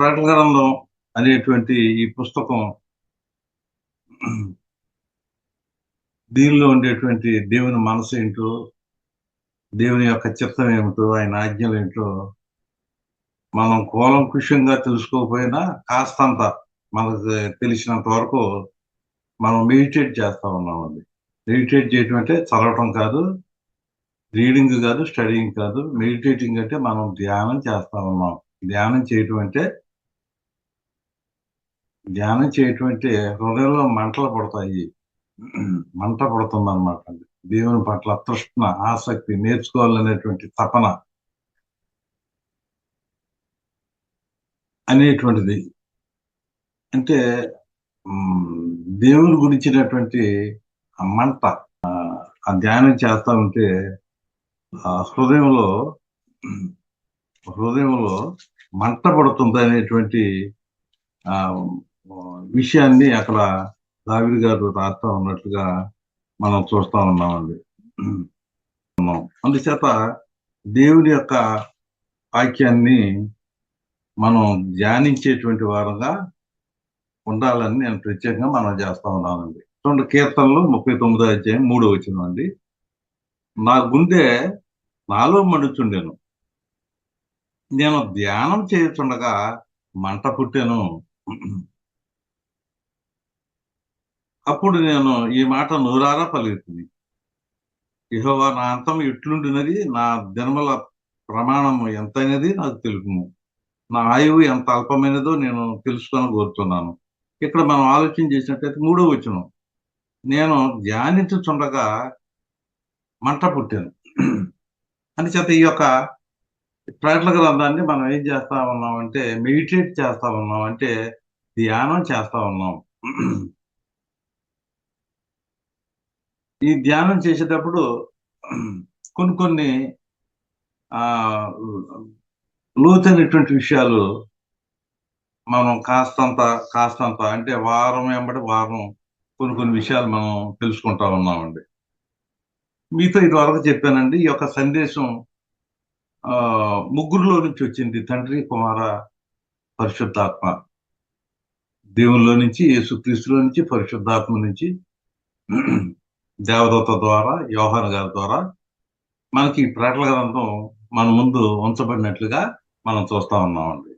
ప్రకటన అనేటువంటి ఈ పుస్తకం దీనిలో ఉండేటువంటి దేవుని మనసు ఏంటో దేవుని యొక్క చిత్తం ఏమిటో ఆయన ఆజ్ఞలు ఏంటో మనం కూలంకుషంగా తెలుసుకోకపోయినా కాస్తంత మనకు తెలిసినంత వరకు మనం మెడిటేట్ చేస్తా ఉన్నామండి. మెడిటేట్ చేయటం అంటే చదవటం కాదు రీడింగ్ కాదు స్టడీయింగ్ కాదు. మెడిటేటింగ్ అంటే మనం ధ్యానం చేస్తూ ఉన్నాం. ధ్యానం చేయటం అంటే ధ్యానం చేయటం అంటే హృదయంలో మంటలు పడతాయి. మంట పడుతుంది అనమాట దేవుని పట్ల తృష్ణ ఆసక్తి నేర్చుకోవాలనేటువంటి తపన అనేటువంటిది. అంటే దేవుని గురించినటువంటి ఆ మంట ఆ, ఆ ధ్యానం చేస్తా ఉంటే ఆ హృదయంలో హృదయంలో మంట పడుతుంది అనేటువంటి ఆ విషయాన్ని అక్కడ దావిడి గారు రాస్తా ఉన్నట్లుగా మనం చూస్తా ఉన్నామండి. అందుచేత దేవుని యొక్క వాక్యాన్ని మనం ధ్యానించేటువంటి వారంగా ఉండాలని నేను ప్రత్యేకంగా మనం చేస్తా ఉన్నానండి. రెండు కీర్తనలు ముప్పై తొమ్మిదో అధ్యాయం మూడో వచ్చిన అండి. నా గుండె నాలో మండుచుండెను. నేను ధ్యానం చేస్తుండగా మంట పుట్టాను. అప్పుడు నేను ఈ మాట నూరారా పలుకుతుంది ఇహోవా నా అంతం ఎట్లుండినది? నా దినముల ప్రమాణం ఎంతైనది? నాకు తెలుపుము. నా ఆయువు ఎంత అల్పమైనదో నేను తెలుసుకొని కోరుతున్నాను. ఇక్కడ మనం ఆలోచన చేసినట్టయితే మూడో వచ్చిన నేను ధ్యానించుచుండగా మంట పుట్టాను. అందుచేత ఈ యొక్క ప్రకటన గ్రంథాన్ని మనం ఏం చేస్తా ఉన్నాం అంటే మెడిటేట్ చేస్తా ఉన్నాం అంటే ధ్యానం చేస్తా ఉన్నాం. ఈ ధ్యానం చేసేటప్పుడు కొన్ని కొన్ని ఆ లోతైనటువంటి విషయాలు మనం కాస్తంత కాస్తంత అంటే వారం వెంబడి వారం కొన్ని కొన్ని విషయాలు మనం తెలుసుకుంటా ఉన్నామండి. మీతో ఇదివరకు చెప్పానండి ఈ యొక్క సందేశం ముగ్గురులో నుంచి వచ్చింది తండ్రి కుమార పరిశుద్ధాత్మ. దేవునిలో నుంచి యేసుక్రీస్తులో నుంచి పరిశుద్ధాత్మ నుంచి. దేవదత్త ద్వారా యోహాన్ గారి ద్వారా మనకి ప్రకటన గ్రంథం మన ముందు ఉంచబడినట్లుగా మనం చూస్తా ఉన్నామండి.